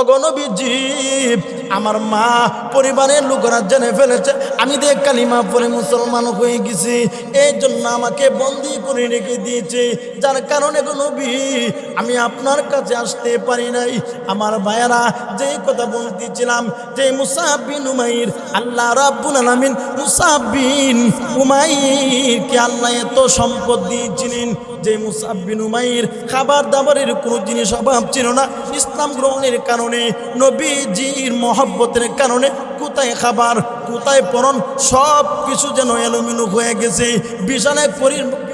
অগণবীজি আমার মা পরিবারের লোকরা জেনে ফেলেছে, আমি দেখ কালিমা পরে মুসলমান হয়ে গেছি, এই জন্য আমাকে বন্দি করে রেখে দিয়েছে। যার কারণে নবী, আমি আপনার কাছে আসতে পারি নাই। আমার ভাইয়েরা যেই কথা বলতেছিলাম যে মুসাবিন উমাইর, আল্লাহ রাব্বুল আলামিন মুসাবিন উমাইর কে আল্লাহ এত সম্পদ দিয়েছিলেন। যে উমাইর খাবার দাবারের কোনো জিনিস অভাব ছিল না। ইসলাম গ্রহণের কারণে, নবীজির মহব্বতের কারণে কোথায় খাবার, কোথায় পরন সব কিছু যেন এলোমেলো হয়ে গেছে। বিশালায়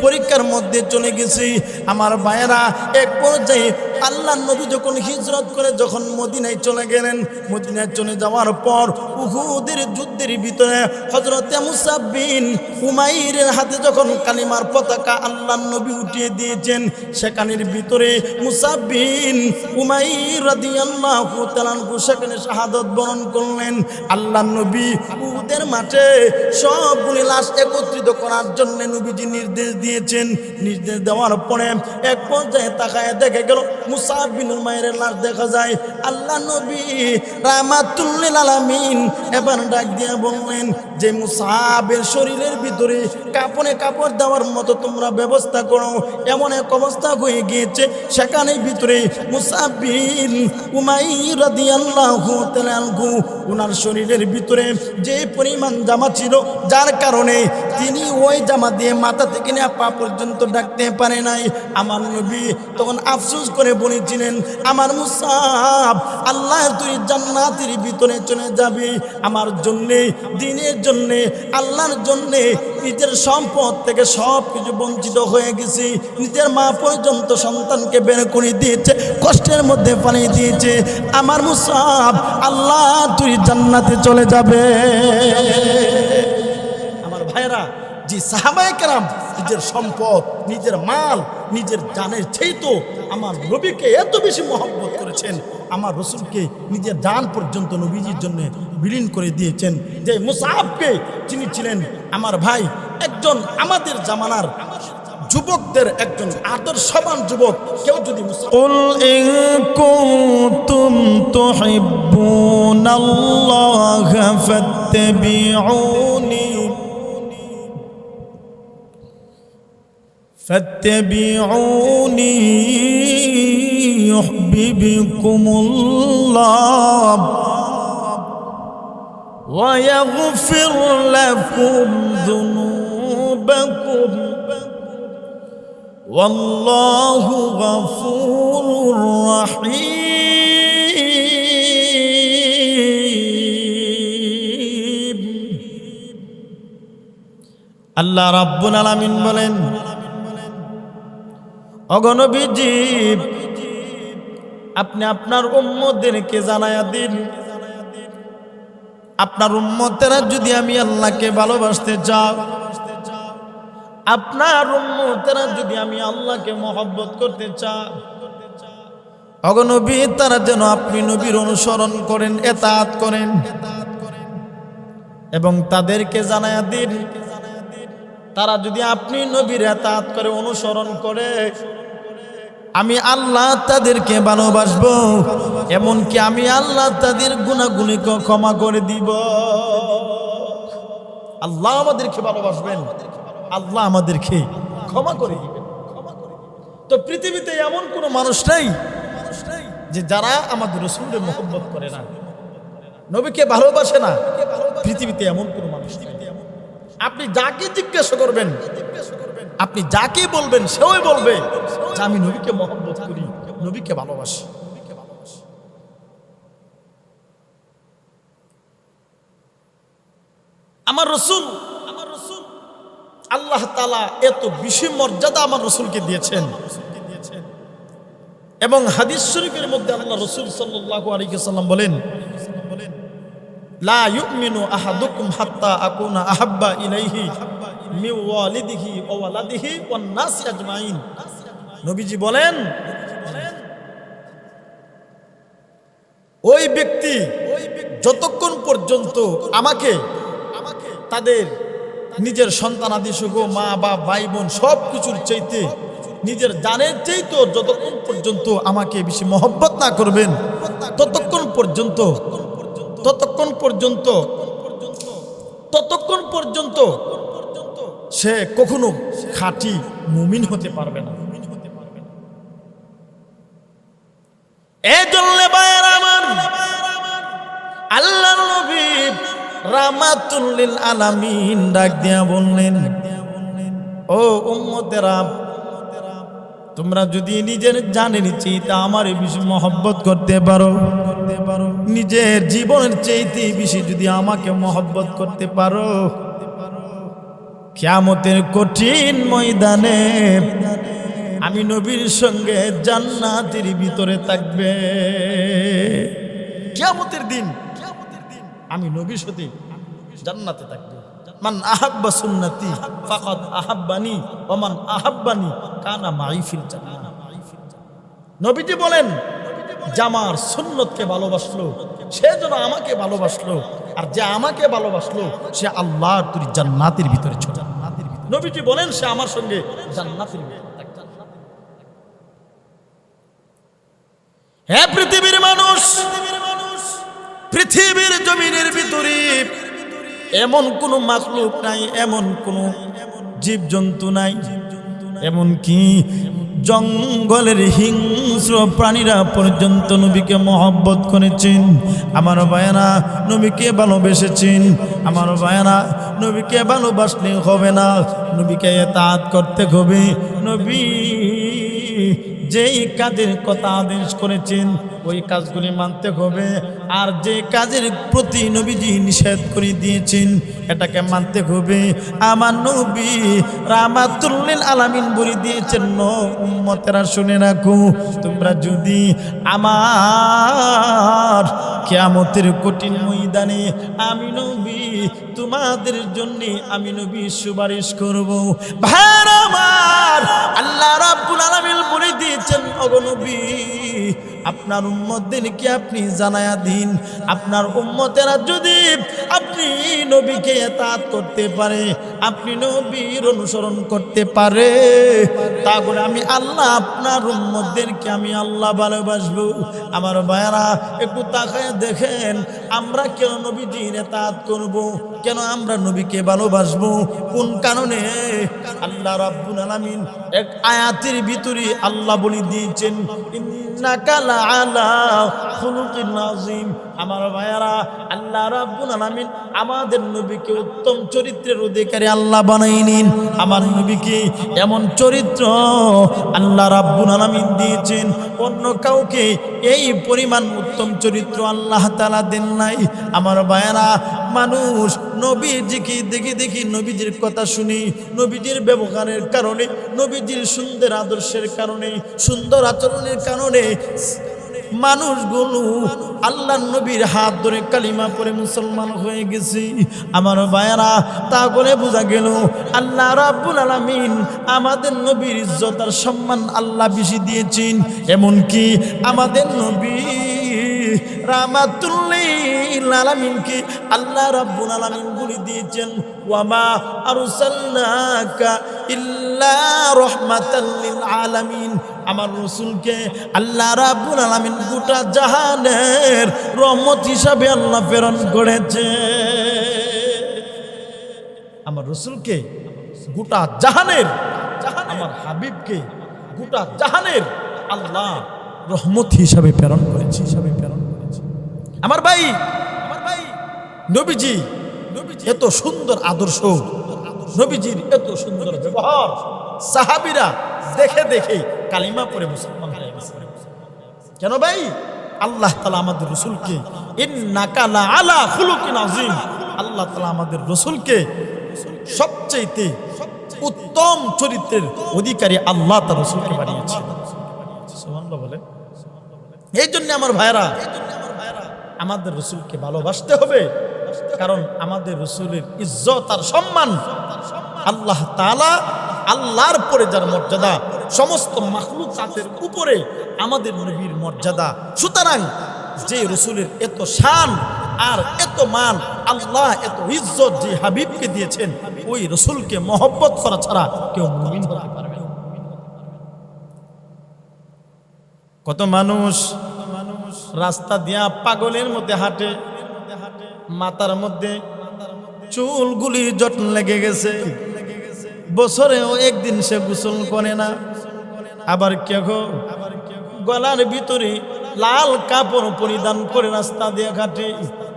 পরীক্ষার মধ্যে চলে গেছি। আমার ভাইয়েরা, এক পর্যায়ে আল্লাহ নবী যখন হিজরত করে যখন মদিনায় চলে গেলেন, মদিনায় চলে যাওয়ার পর উহুদের যুদ্ধের ভিতরে হজরতে মুসাবিন উমাইরের হাতে যখন কালিমার পতাকা আল্লাহ নবী উঠিয়ে দিয়েছেন, সেখানের ভিতরে মুসাবিন উমাইর রাদিয়াল্লাহু সেখানে শাহাদত বরণ করলেন। আল্লাহ নবী উহুদের মাঠে সবগুলি লাশ একত্রিত করার জন্য নবীজি নির্দেশ দিয়েছেন নির্দেশ দেওয়ার পরে এক পর্যায়ে তাকায় দেখে গেল, মুসাব বিন উমাইরের লাশ দেখা যায়। আল্লাহ নবী রামাতুল্লিল আলামিন এবার ডাক দিয়ে বললেন, যে মুসাবের শরীরের ভিতরে কাপড়ে কাপড় দেওয়ার মতো তোমরা ব্যবস্থা করো। এমন এক অবস্থা হয়ে গিয়েছে, সেখানে ভিতরে মুসাবিন উমাইর রাদিয়াল্লাহু তাআলা আনহু ওনার শরীরের ভিতরে যে পরিমাণ জামা ছিল, যার কারণে তিনি ওই জামা দিয়ে মাথা থেকে নিয়ে পা পর্যন্ত ডাকতে পারে নাই। আমার নবী তখন আফসোস করে বলেছিলেন, আমার মুসাব, আল্লাহ তুই জান্নাতের ভিতরে চলে যাবি। আমার জন্যে, দিনের জন্যে, আল্লাহর জন্যে নিজের সম্পদ থেকে সব কিছু বঞ্চিত হয়ে গেছি। নিজের মা পর্যন্ত সন্তানকে বের করে দিয়েছে, কষ্টের মধ্যে পালিয়ে দিয়েছে। আমার মুসাব, আল্লাহ তুই জান্নাতে চলে যাবে। আমার ভাইরা জি সাহাবায়ে কেরাম নিজের সম্পদ নিজের মাল নিজের জানের সেই তো আমার নবীকে এত বেশি মহব্বত করেছেন আমার রসুলকে নিজের জান পর্যন্ত নবীজির জন্য বিলীন করে দিয়েছেন যে মুসাহাবকে যিনি ছিলেন আমার ভাই একজন আমাদের জামানার যুবকদের একজন আদর্শবান যুবক কেউ যদি মুসাফ قل إن كنتم تحبون الله فاتبعوني فاتبعوني يحببكم الله ويغفر لكم ذنوبكم والله غفور رحيم আল্লাহ রাব্বুল আলামিন বলেন অগণবীজি, আপনি আপনার উম্মদেরকে জানায়া দিন। আপনার উম্মতেরা যদি আমি আল্লাহকে ভালোবাসতে চাও, আপনার উম্মতেরা যদি আমি আল্লাহকে মহব্বত করতে চাও অগনবী তারা যেন আপনি নবীর অনুসরণ করেন, এতাত করেন। এবং তাদেরকে জানায়া দিন, তারা যদি আপনি নবীর এতাত করে অনুসরণ করে আমি আল্লাহ তাদেরকে ভালোবাসবো, এমনকি আমি আল্লাহ তাদের গুণাগুলিকে ক্ষমা করে দিব। আল্লাহ আমাদেরকে ভালোবাসবেন, আল্লাহ আমাদেরকে ক্ষমা করে দিবেন। তো পৃথিবীতে এমন কোনো মানুষ নাই যে যারা আমাদের রসুলের মোহব্বত করে না, নবীকে ভালোবাসে না। পৃথিবীতে এমন কোনো মানুষ আপনি যাকে জিজ্ঞাসা করবেন আপনি যাকে বলবেন, সেও বলবে যে আমি নবীকে মহব্বত করি, নবীকে ভালোবাসি। আমার রসুল আমার রসুল আল্লাহ তালা এত বেশি মর্যাদা আমার রসুলকে দিয়েছেন। এবং হাদিস শরীফের মধ্যে আল্লাহ রসুল সাল্লাহ আলিকাল্লাম বলেন, লা ইউমিনু আহাদুকুম হাত্তা আকুনা আহাব্বা ইলাইহি। নবীজি বলেন, ওই ব্যক্তি যতক্ষণ পর্যন্ত আমাকে, তাদের নিজের সন্তানাদি সুখ মা বা ভাই, বোন সব কিছুর চাইতে নিজের জানের চাইতেও যতক্ষণ পর্যন্ত আমাকে বেশি মহব্বত না করবেন, ততক্ষণ পর্যন্ত ততক্ষণ পর্যন্ত ততক্ষণ পর্যন্ত সে কখনো খাঁটি মুমিন হতে পারবে না। বললেন, ও তোমরা যদি নিজের মহব্বত করতে পারো করতে পারো, নিজের জীবনের চেয়েতে বেশি যদি আমাকে মহব্বত করতে পারো কিয়ামতের কঠিন ময়দানে আমি নবীর সঙ্গে জান্নাতের ভিতরে থাকবে। কিয়ামতের দিন আমি নবীর সাথে জান্নাতে থাকবে। মান আহাব্বা সুন্নতি ফাকাদ আহাব্বানি ওমান আহাব্বানি কানা মাইফিল জান্নাহ। নবীজি বলেন জামার সুন্নতকে ভালোবাসলো সে যেন আমাকে ভালোবাসলো, আর যে আমাকে ভালোবাসলো, সে আল্লাহর তুই জান্নাতের ভিতরে ছিল নবীজি বলেন, সে আমার সঙ্গে জান্নাতের ভিতরে। হ্যাঁ পৃথিবীর মানুষ, পৃথিবীর জমিনের ভিতরে এমন কোনো মাখলুক নাই, এমন কোনো জীবজন্তু নাই, এমন কি জঙ্গলের হিংস্র প্রাণীরা পর্যন্ত নবীকে মহব্বত করেছেন। আমার বায়না নবীকে ভালোবেসেছেন। আমার বায়না নবীকে ভালোবাসলে হবে না। নবীকে তাঁত করতে হবে। নবী যেই কাজের কথা আদেশ করেছেন, ওই কাজগুলি মানতে হবে। আর যে কাজের প্রতি নবীজি নিষেধ করে দিয়েছেন, এটাকে মানতে হবে। আমার নবী রামাতুল্লিল আলামিন বলে দিয়েছেন ন উম্মতেরা শুনে রাখো, তোমরা যদি আমার কেয়ামতের কঠিন ময়দানে আমি নবী, তোমাদের জন্য আমি নবী সুপারিশ করব। ভাইর আমার, আল্লাহ আলামিন বলে দিয়েছেন অগনবী আপনার উম্মতদেরকে আপনি জানায়া দিন। আপনার উম্মতেরা যদি আপনি নবীকে এতাত করতে পারে, আপনি নবীর অনুসরণ করতে পারে তা করে আমি আল্লাহ আপনার উম্মতদেরকে আমি আল্লাহ ভালোবাসবো। আমার ভাইয়ারা, একটু তাকায় দেখেন, আমরা কেন নবীজির এতাত করব? কেন আমরা নবীকে ভালোবাসবো? কোন কারণে? আল্লাহ রাব্বুল আলামিন এক আয়াতের ভিতরে আল্লাহ বলে দিয়েছেন খুলুকিন আমার ভাইয়ারা, আল্লাহ রাব্বুল আলামিন আমাদের নবীকে উত্তম চরিত্রের অধিকারী আল্লাহ বানাই নিন। আমার নবীকে এমন চরিত্র আল্লাহ রাব্বুল আলামিন দিয়েছেন, অন্য কাউকে এই পরিমাণ উত্তম চরিত্র আল্লাহ তালা দেন নাই। আমার ভাইয়ারা মানুষ নবীজিকে দেখে দেখি নবীজির কথা শুনি, নবীজির ব্যবহারের কারণে, নবীজির সুন্দর আদর্শের কারণে, সুন্দর আচরণের কারণে মানুষগুলো আল্লাহ নবীর হাত ধরে কালিমা পরে মুসলমান হয়ে গেছি। আমার ভাইয়ারা, তা করে বোঝা গেল, আল্লাহ রাব্বুল আলামিন আমাদের নবীর ইজ্জত আর সম্মান আল্লাহ বেশি দিয়েছেন। এমনকি আমাদের নবী রামাতুল্লিল আলামিনকে আল্লাহ রাব্বুল আলামিন বলে দিয়েছেন, ওয়ামা আরসালনাকা ইল্লা রাহমাতাল লিল আলামিন। আমার রসুলকে আল্লাহ রাব্বুল আলামিন গোটা জাহানের রহমত হিসাবে আল্লাহ প্রেরণ করেছে। আমার রসুলকে গোটা জাহানের, আমার হাবিবকে গোটা জাহানের আল্লাহ রহমত হিসাবে প্রেরণ করেছে, হিসাবে প্রেরণ আমার ভাই আমার ভাই নবীজি এত সুন্দর আদর্শ নবীজির এত সুন্দর ব্যবহার। সাহাবিরা দেখে দেখে কালিমা পরে মুসলমান কেন ভাই? আল্লাহ তালা আমাদের রসুলকে আল্লাহ তালা আমাদের রসুলকে সবচেয়েতে উত্তম চরিত্রের অধিকারী আল্লাহ তার রসুলকে বানিয়েছে বলে এই জন্য আমার ভাইরা আমাদের রসুলকে ভালোবাসতে হবে। কারণ আমাদের রসুলের ইজ্জত আর সম্মান আল্লাহ তালা আল্লাহর পরে যার মর্যাদা, সমস্ত মাখলুকাতের উপরে আমাদের নবীর মর্যাদা। সুতরাং যে রসুলের এত শান আর এত মান, আল্লাহ এত ইজ্জত যে হাবিবকে দিয়েছেন, ওই রসুলকে মহব্বত করা ছাড়া কেউ পারবে কত মানুষ রাস্তা দিয়া পাগলের মধ্যে হাঁটে, মাথার মধ্যে চুলগুলি যত্ন লেগে গেছে। বছরেও একদিন সে গোসল করে না। আবার কেহ গলার ভিতরে লাল কাপড় পরিধান করে রাস্তা দিয়ে ঘাটে।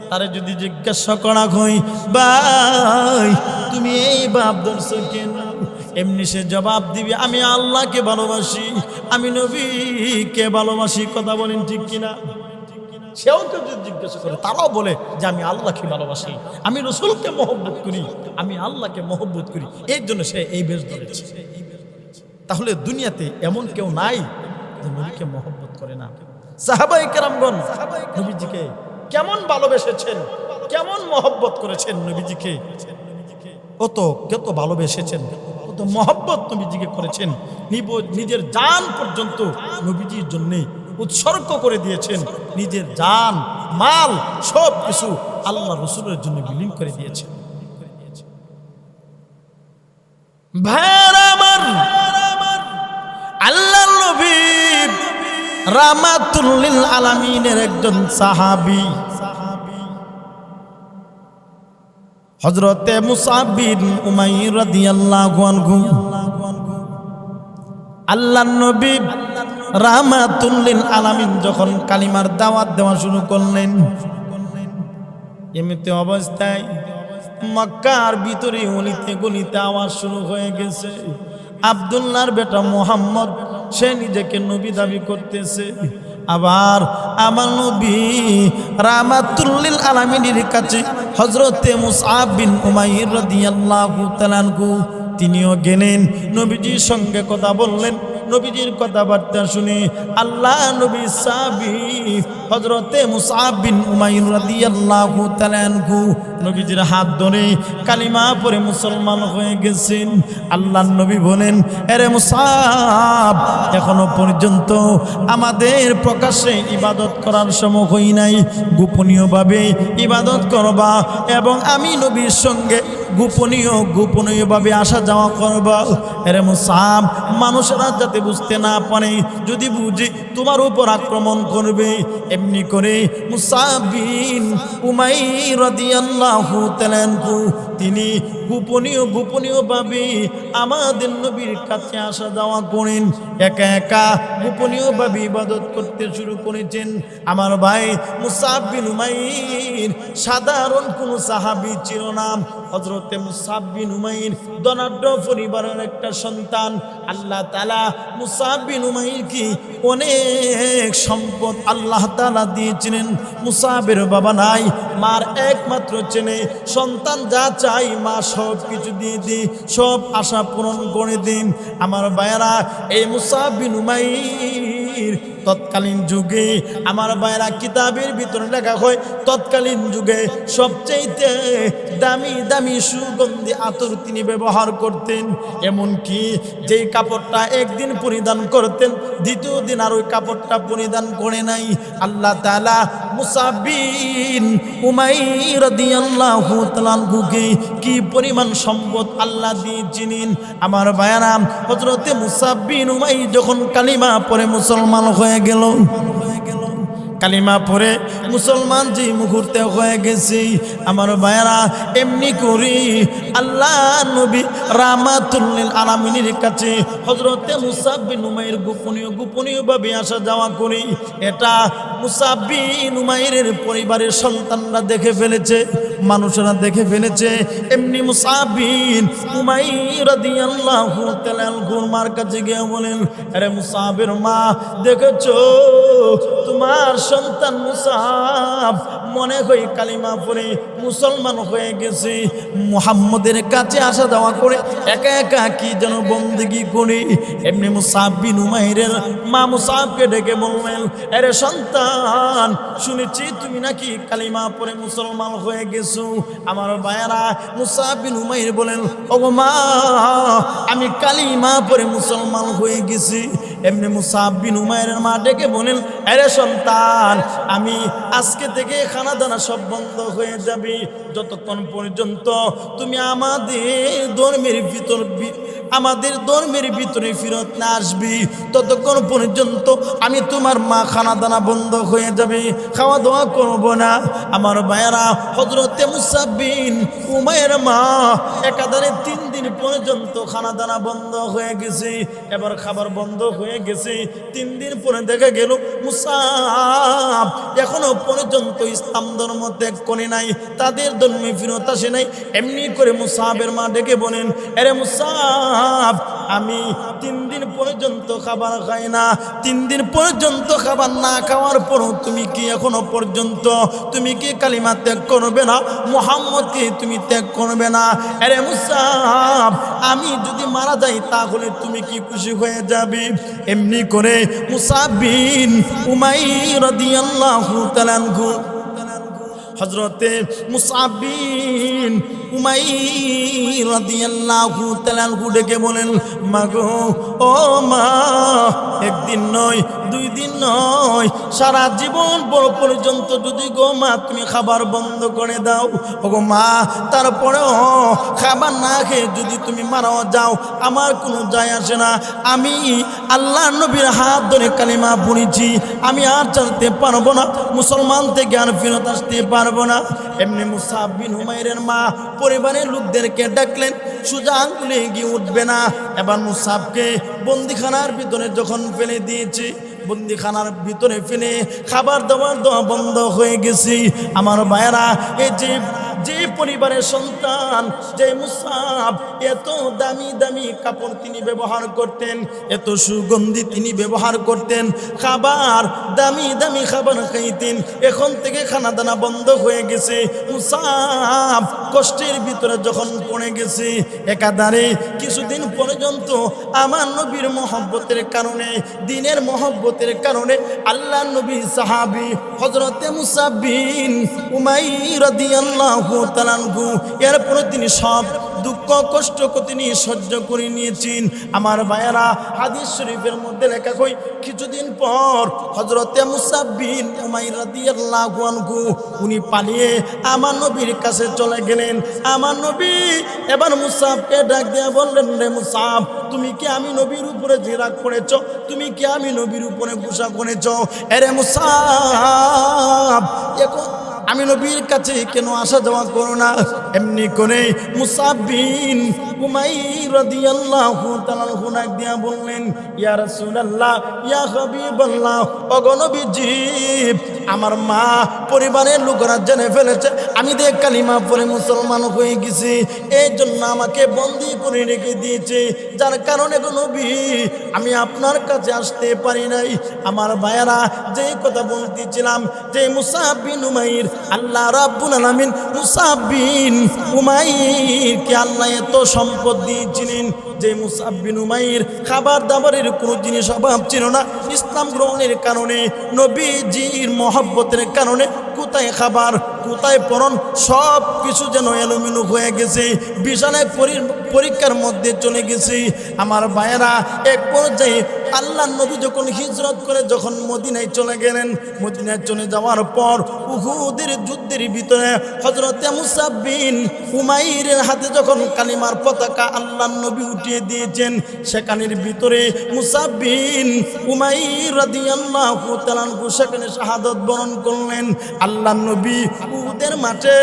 তারে যদি জিজ্ঞাসা করা হই ভাই, তুমি এই ভাব ধরছো কেন? এমনি সে জবাব দিবি, আমি আল্লাহকে ভালোবাসি, আমি নবীকে ভালোবাসি। কথা বলেন ঠিক কিনা? সেও কেউ যদি জিজ্ঞাসা করে, তারাও বলে যে, আমি আল্লাহকে ভালোবাসি, আমি রসুলকে মহব্বত করি, আমি আল্লাহকে মহব্বত করি। এর জন্য সে এই বেশ ধরেছে। তাহলে দুনিয়াতে এমন কেউ নাই যে, নবীকে মহব্বত করে না। সাহাবাই কেরামগণ, নবীজিকে কেমন ভালোবেসেছেন, কেমন মহব্বত করেছেন নবীজিকে? কত কত ভালোবেসেছেন? কত মহব্বত নবীজিকে করেছেন। নিজের জান পর্যন্ত নবীজির জন্য উৎসর্গ করে দিয়েছেন। নিজের জান, মাল সব কিছু আল্লাহ রসুলের জন্য বিলীন করে দিয়েছেন। আল্লাহ নবী রামাতুল্লিল আলামিনের একজন সাহাবী হজরতে মুসাবিন উমাইর রাদিয়াল্লাহু আল্লাহ নবী রাহমাতুল্লিল আলামিন যখন কালিমার দাওয়াত দেওয়া শুরু করলেন, এমনিতে অবস্থায় মক্কার ভিতরে অলিতে গলিতে আওয়াজ শুরু হয়ে গেছে। আবদুল্লাহর বেটা মোহাম্মদ, সে নিজেকে নবী দাবি করতেছে। আবার আমার নবী রামাতুল্লিল আলামিনের কাছে হজরতে মুসআব বিন উমাইর রাদিয়াল্লাহু তাআলা আনহু তিনিও গেলেন। নবীজির সঙ্গে কথা বললেন। নবীজির কথাবার্তা শুনে আল্লাহ নবী সাবি হজরতে মুসাব বিন উমাইর রাদিয়াল্লাহু তাআলা আনহু নবীজির হাত ধরে কালিমা পরে মুসলমান হয়ে গেছেন। আল্লাহ নবী বলেন, এরে মুসাব, এখনও পর্যন্ত আমাদের প্রকাশ্যে ইবাদত করার সময় হই নাই। গোপনীয়ভাবে ইবাদত করবা এবং আমি নবীর সঙ্গে গোপনীয় গোপনীয়ভাবে আসা যাওয়া করবা। এরে মুসাব মানুষেরা যাতে বুঝতে না পারে, যদি বুঝে তোমার উপর আক্রমণ করবে। এমনি করে মুসাবিন উমাই রাদিয়াল্লাহু তাআলা তিনি গোপনীয় গোপনীয়ভাবে আমাদের নবীর কাছে আসা যাওয়া করেন। একা একা গোপনীয়ভাবে ইবাদত করতে শুরু করেছেন। আমার ভাই মুসাবিন উমাইর সাধারণ কোনো সাহাবি না। হজরতে মুসাবিন উমাইর ধনাঢ্য পরিবারের একটা সন্তান। আল্লাহ তালা মুসাবিন উমাইর কি অনেক সম্পদ আল্লাহ তালা দিয়েছিলেন। মুসাবের বাবা নাই, মার একমাত্র চেনে সন্তান যা চাই, মা সব কিছু দিয়ে দি, সব আশা পূরণ করে দিন আমার বায়রা এই মুসাবিন উমাইর তৎকালীন যুগে, আমার বায়রা কিতাবের ভিতরে লেখা হয়, তৎকালীন যুগে সবচেয়ে দামি দামি সুগন্ধি আতর তিনি ব্যবহার করতেন। এমনকি যেই কাপড়টা একদিন পরিধান করতেন, দ্বিতীয় দিন আর ওই কাপড়টা পরিধান করে নাই। আল্লাহ তালা মুসাবিন উমাইর দিয়াল্লাহু তাআলাকে কি পরিমাণ সম্পদ আল্লাহ দিয়েছিলেন? আমার বায়ারাম হযরতে মুসাবিন উমাই যখন কালিমা পরে মুসলমান হয়ে গেল কালিমা পরে মুসলমান যে মুহূর্তে হয়ে গেছে, আমার ভাইয়ারা, এমনি করি আল্লাহ নবী রামাতুল্লিল আলামিনের কাছে হজরতে মুসাব্বিন উমাইর গোপনীয় গোপনীয়ভাবে আসা যাওয়া করি। এটা মুসাব্বিন উমাইরের পরিবারের সন্তানরা দেখে ফেলেছে, মানুষেরা দেখে ফেলেছে। এমনি মুসাবিন উমাইর কাছে গিয়ে বলেন, আরে মুসাবের মা, দেখেছ? তোমার সন্তান মুসাব মনে হয় কালিমা পরে মুসলমান হয়ে গেছে। মুহাম্মদের কাছে আসা যাওয়া করে একা একা কি যেন বন্দিগি করে। এমনি মুসাবিন উমাইরের মা মুসাবকে ডেকে বললেন, আরে সন্তান, শুনেছি তুমি নাকি কালিমা পরে মুসলমান হয়ে গেছো। আমার বায়ারা মুসাবিন উমাইর বলেন ও মা, আমি কালিমা পরে মুসলমান হয়ে গেছি। এমনি মুসাবিন উমাইরের মা ডেকে বলেন, আরে সন্তান, আমি আজকে থেকে খানা দানা সব বন্ধ হয়ে যাবে। যতক্ষণ পর্যন্ত তুমি আমাদের ধর্মের ভিতর আমাদের ধর্মের ভিতরে ফিরত না আসবি, ততক্ষণ পর্যন্ত আমি তোমার মা খানা দানা বন্ধ হয়ে যাবে। খাওয়া দাওয়া করব না। আমার ভাইয়ারা হজরতে মুসাবিন উমায়ের মা একাধারে তিন দিন পর্যন্ত খানা দানা বন্ধ হয়ে গেছে। এবার খাবার বন্ধ হয়ে গেছে। তিন দিন পরে দেখা গেল মুসাব এখনও পর্যন্ত ইসলাম ধর্ম ত্যাগ করে নাই, তাদের ধর্মে ফিরত আসে নাই। এমনি করে মুসাবের মা ডেকে বলেন, এরে মুসাব আমি তিন দিন পর্যন্ত খাবার খাই না। তিন দিন পর্যন্ত খাবার না খাওয়ার পরও তুমি কি এখনও পর্যন্ত, তুমি কি কালিমা ত্যাগ করবে না? মোহাম্মদকে তুমি ত্যাগ করবে না। আরে মুসাব আমি যদি মারা যাই তাহলে তুমি কি খুশি হয়ে যাবে? এমনি করে মুসাবিন উমাই রাদিয়াল্লাহু তাআলা আনহু। হজরতে মুসাবিন উমাই রাদিয়াল্লাহু তাআলা ডেকে বলেন, মাগো, ও মা, একদিন নয় দুই দিন নয়, সারা জীবন বড় পর্যন্ত যদি গো মা তুমি খাবার বন্ধ করে দাও। গো মা, তারপরেও খাবার না খেয়ে যদি তুমি মারাও যাও, আমার কোনো যায় আসে না। আমি আল্লাহ নবীর হাত ধরে কালিমা পড়েছি। আমি আর চলতে পারব না, মুসলমান থেকে আর ফেরত আসতে পারব না। এমনি মুসাব বিন হুমাইরের মা পরিবারের লোকদেরকে ডাকলেন, সুজা আঙ্গুলে গিয়ে উঠবে না। এবার মুসাফকে বন্দিখানার ভিতরে যখন ফেলে দিয়েছি বন্দিখানার ভিতরে ফেলে খাবার দাবার দোয়া বন্ধ হয়ে গেছি। আমার মায়েরা এই যে যে পরিবারের সন্তান, যে মুসাব এত দামি দামি কাপড় তিনি ব্যবহার করতেন, এত সুগন্ধি তিনি ব্যবহার করতেন, খাবার, দামি দামি খাবার খাইতেন, এখন থেকে খানা দানা বন্ধ হয়ে গেছে। মুসাব কষ্টের ভিতরে যখন পড়ে গেছে, একাধারে কিছুদিন পর্যন্ত আমার নবীর মহব্বতের কারণে, দিনের মহব্বতের কারণে আল্লাহ নবী সাহাবি হজরতে মুসাবিন উমাই রাদিয়াল্লাহু তাআলাহু এরপরে তিনি সব দুঃখ, কষ্ট তিনি সহ্য করে নিয়েছেন। আমার ভাইয়েরা, হাদিস শরীফের মধ্যে লেখা কই, কিছুদিন পর হজরতে মুসাবিন উমাই রাদিয়াল্লাহু আনহু, উনি পালিয়ে আমার নবীর কাছে চলে গেলেন। আমার নবী এবার মুসাবকে ডাক দিয়ে বললেন, রে মুসাব, তুমি কি আমি নবীর উপরে রাগ করেছ? তুমি কি আমি নবীর উপরে গুসা করেছ? এরে মুসাব, এখন আমি নবীর কাছে কেন আসা যাওয়া করো না? এমনি করে মুসাবিন দিয়া বললেন, ইয়া রাসূলুল্লাহ, ইয়া হাবিবাল্লাহ অগনবীজি আমার মা পরিবারের লোকেরা জেনে ফেলেছে, আমি দেখ কালিমা পরে মুসলমান হয়ে গেছি এই জন্য আমাকে বন্দি করে রেখে দিয়েছে। যার কারণে নবী, আমি আপনার কাছে আসতে পারি নাই। আমার ভাইয়ারা, যে কথা বলতেছিলাম, যে মুসাবিন উমাইর, আল্লাহ রাব্বুল আলামিন মুসাবিন উমাইর কে আল্লাহ এত সম্পদ দিয়েছিলেন যে মুসাববিন উমাইর খাবার দাবারের কোনো জিনিস অভাব ছিল না। ইসলাম গ্রহণের কারণে, নবীজির মহব্বতের কারণে কোথায় খাবার কোথায় পরন, সব কিছু যেন এলোমেলো হয়ে গেছে। বিছানায় পরীক্ষার মধ্যে চলে গেছে। আমার ভাইয়েরা, এক পর্যায়ে আল্লাহ নবী যখন হিজরত করে যখন মদিনায় চলে গেলেন, মদিনায় চলে যাওয়ার পর উহুদের যুদ্ধের ভিতরে হজরতে মুসাবিন উমাইরের হাতে যখন কালিমার পতাকা আল্লাহ নবী উঠিয়ে দিয়েছেন, সেখানের ভিতরে মুসাবিন উমাইর রাদিয়াল্লাহু তাআলা সেখানে শাহাদত বরণ করলেন। আল্লাহ নবী উহুদের মাঠে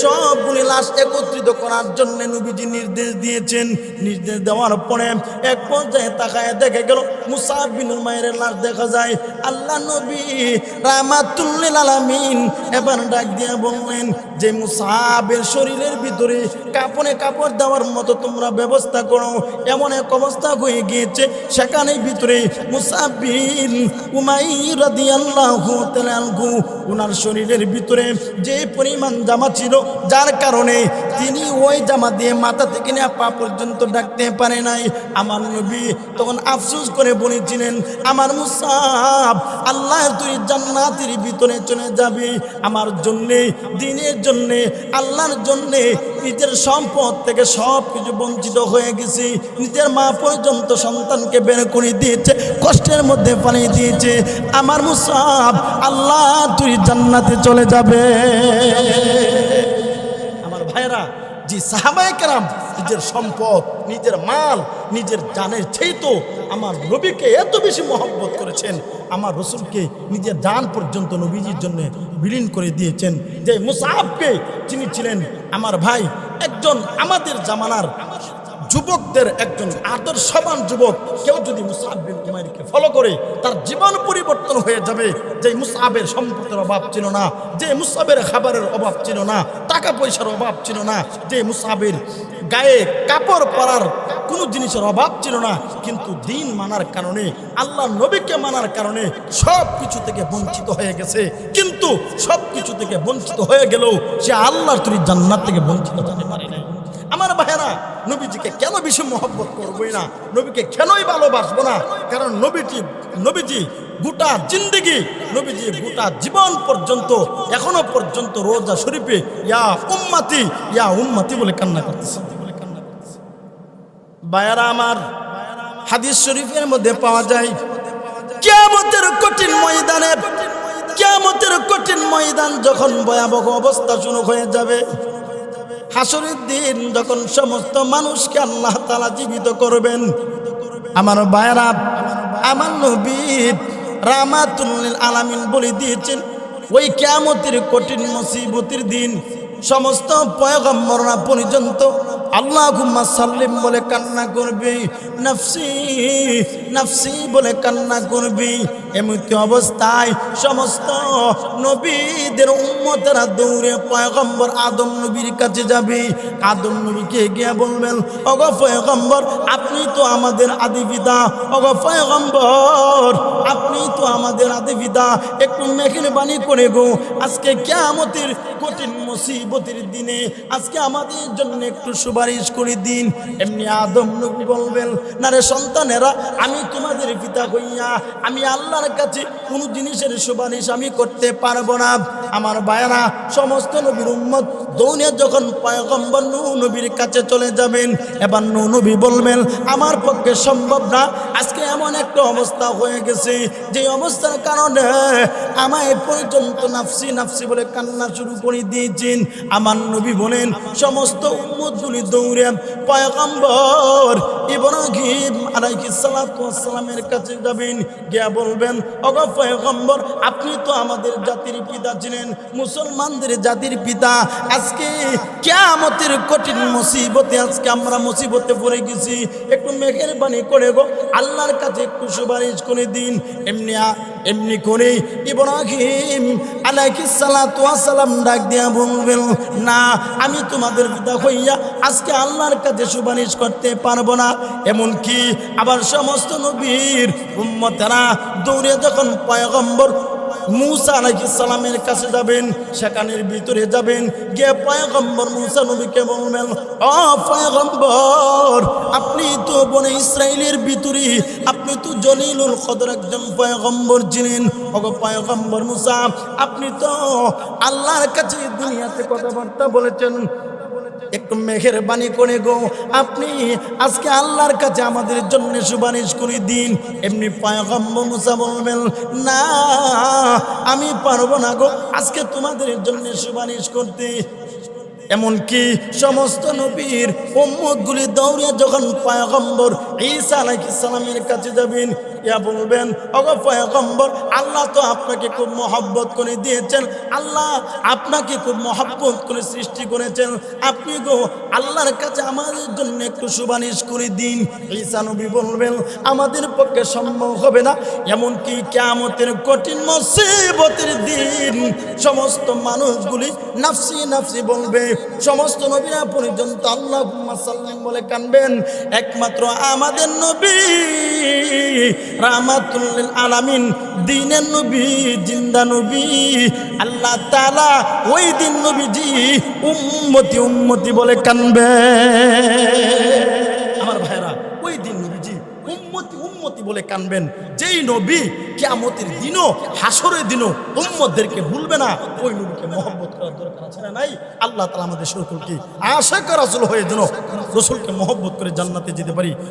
সবগুলি লাশ একত্রিত করার জন্য নবীজি নির্দেশ দিয়েছেন। নির্দেশ দেওয়ার পরে এক পর্যায়ে তাকায় দেখে গেল মুসাফিনুর মায়ের লাশ দেখা যায়। আল্লাহ নবী রামাতুল্লিল আলামিন এবার ডাক দিয়ে বললেন যে মুসাবের শরীরের ভিতরে কাপড়ে কাপড় দেওয়ার মতো তোমরা ব্যবস্থা করো। এমন এক অবস্থা হয়ে গিয়েছে, সেখানে ভিতরে মুসাবিন আনহু ওনার শরীরের ভিতরে যে পরিমাণ জামা ছিল, যার কারণে তিনি ওই জামা দিয়ে মাথা থেকে নিয়ে পা পর্যন্ত ডাকতে পারে নাই। আমার নবী তখন আফসোস করে বলেছিলেন, আমার মুসাব আল্লাহ তুই জান্নাতের ভিতরে চলে যাবে। আমার জন্যে দিনের জন্যে, আল্লাহর জন্যে নিজের সম্পদ থেকে সব কিছু বঞ্চিত হয়ে গেছি। নিজের মা পর্যন্ত সন্তানকে বের করে দিয়েছে, কষ্টের মধ্যে পানি দিয়েছে। আমার মুসাফ আল্লাহ তুই জান্নাতে চলে যাবে। আমার ভাইরা জি সাহাবাই কেরাম নিজের সম্পদ, নিজের মাল, নিজের জানের চেয়ে তো আমার নবীকে এত বেশি মহব্বত করেছেন, আমার রসুলকে নিজের দান পর্যন্ত নবীজির জন্য বিলীন করে দিয়েছেন। যে মুসাহাবকে যিনি ছিলেন আমার ভাই, একজন আমাদের জামানার যুবকদের একজন আদর্শবান যুবক, কেউ যদি মুসাহাব উমাইরকে ফলো করে, তার জীবন পরিবর্তন হয়ে যাবে। যে মুসাহাবের সম্পদের অভাব ছিল না, যে মুসাহাবের খাবারের অভাব ছিল না, টাকা পয়সার অভাব ছিল না, যে মুসাহাবের গায়ে কাপড় পরার কোনো জিনিসের অভাব ছিল না, কিন্তু দিন মানার কারণে, আল্লাহ নবীকে মানার কারণে সব কিছু থেকে বঞ্চিত হয়ে গেছে। কিন্তু সব কিছু থেকে বঞ্চিত হয়ে গেলেও সে আল্লাহর তুই জান্নাত থেকে বঞ্চিত হতে পারে নাই। আমার ভাইয়েরা, নবীজিকে কেন বেশি মহব্বত করবোই না? নবীকে কেনই ভালোবাসবো না? কারণ নবীজি নবীজি গোটা জিন্দগি, নবীজি গোটা জীবন পর্যন্ত, এখনও পর্যন্ত রোজা শরীফে ইয়া উম্মাতি ইয়া উম্মাতি বলে কান্না করতেছে। বায়ারা আমার, হাদিস শরীফের মধ্যে পাওয়া যায়, কিয়ামতের কঠিন ময়দানে, কিয়ামতের কঠিন ময়দান যখন ভয়াবহ অবস্থা শুরু হয়ে যাবে হাসরের দিন যখন সমস্ত মানুষকে আল্লাহ তালা জীবিত করবেন, আমার বায়রা আমার নবীর রামাতুল্লিল আলামিন বলে দিয়েছেন, ওই কেমতের কঠিন মুসিবতের দিন সমস্ত পয়গম্বররা পর্যন্ত আল্লাহ সাল্লিম বলে কান্না করবি, নফসি নফসি বলে কান্না করবি। এমতি অবস্থায় সমস্ত নবীদের উম্মতেরা দৌড়ে পয়গম্বর আদম নবীর কাছে যাবে। আদম নবীকে গিয়ে বলবেন অগ পয়গম্বর, আপনি তো আমাদের আদি পিতা। অগ পয়গম্বর, আপনি তো আমাদের আদি পিতা। একটু মেখের বাণী করে গো, আজকে কেয়ামতের কঠিন মুসিবতের দিনে আজকে আমাদের জন্য একটু সুপারিশ করে দিন। এমনি আদম নবী বলবেন না রে সন্তানেরা, আমি তোমাদের পিতা হইয়া, আমি আল্লাহর কাছে কোনো জিনিসের সুপারিশ আমি করতে পারব না। আমার বায়না সমস্ত নবীর উম্মত দৌড়ে যখন পয়গম্বর নূ নবীর কাছে চলে যাবেন, এবার নূ নবী বলবেন, আমার পক্ষে সম্ভব না, আজকে এমন একটা অবস্থা হয়ে গেছে, যে অবস্থার কারণে আমায় পর্যন্ত নাফসি নাফসি বলে কান্না শুরু করে দিয়েছেন আমার নবী বলেন, সমস্ত উম্মতগুলি দৌড়ে, পয়গম্বর ইব্রাহিম আলাইহিস সালামের কাছে যাবেন। গিয়া বলবেন অগ পয়গম্বর আপনি তো আমাদের জাতির পিতা ছিলেন, মুসলমানদের জাতির পিতা। আজকে কিয়ামতের কঠিন মুসিবতে, আজকে আমরা মুসিবতে পড়ে গেছি। একটু মেঘের বাণী করে গো, আল্লাহর কাছে একটু সুপারিশ করে দিন। এমনি এমনি করে ইব্রাহিম ওয়াস সালাম ডাক দিয়া বলবেন, না, আমি তোমাদের পিতা হইয়া আজকে আল্লাহর কাছে সুপারিশ করতে পারব না। এমন কি আবার সমস্ত নবীর উম্মতেরা দৌড়ে যখন পয়গম্বর মুসা সালামের কাছে যাবেন, সেখানের ভিতরে যাবেন। গিয়ে পয়গম্বর মুসা নবীকে বলবেন ও পয়গম্বর, আপনি তো বনে ইসরায়েলের ভিতরে, আপনি তো জলিলুল কদর একজন পয়গম্বর ছিলেন। ওগো পয়গম্বর মুসা, আপনি তো আল্লাহর কাছে দুনিয়াতে কথাবার্তা বলেছেন। একটু মেঘের বাণী করে গো। আপনি আজকে আল্লাহর কাছে আমাদের জন্য সুপারিশ করে দিন। এমনি পয়গম্বর মুসা বলবেন, না, আমি পারব না গো। আজকে তোমাদের জন্য সুপারিশ করতে। এমনকি সমস্ত নবীর উম্মতগুলি দৌড়ে যখন পয়গম্বর ঈসা আলাইহিস সালামের কাছে যাবেন ইয়া বলবেন অগ পয়গম্বর, আল্লাহ তো আপনাকে খুব মহব্বত করে দিয়েছেন। আল্লাহ আপনাকে খুব মহব্বত করে সৃষ্টি করেছেন। আপনি গো আল্লাহর কাছে আমাদের জন্য একটু সুপারিশ করে দিন। ঈসা নবী বলবেন, আমাদের পক্ষে সম্ভব হবে না। এমনকি কেয়ামতের কঠিন মুসিবতের দিন সমস্ত মানুষগুলি নাফসি নাফসি বলবে। সমস্ত নবীরা পর্যন্ত আল্লাহ সাল্লাম বলে কানবেন, একমাত্র আমাদের নবী রামাতুল্লিল আলামিন, দিনের নবী, জিন্দা নবী, আল্লাহ তাআলা ওই দিন নবীজি উম্মতি উম্মতি বলে কানবে। আমার ভাইরা ওই দিন নবীজি উম্মতি উম্মতি বলে কানবেন। যেই নবী কিয়ামতের দিনও হাসরের দিনও উম্মতদেরকে ভুলবে না। ওই নবীকে মহব্বত করার দরকার আছে না নাই? আল্লাহ তালা আমাদের সকলকে আশা করা হয়ে যেন রসুলকে মহব্বত করে জান্নাতে যেতে পারি।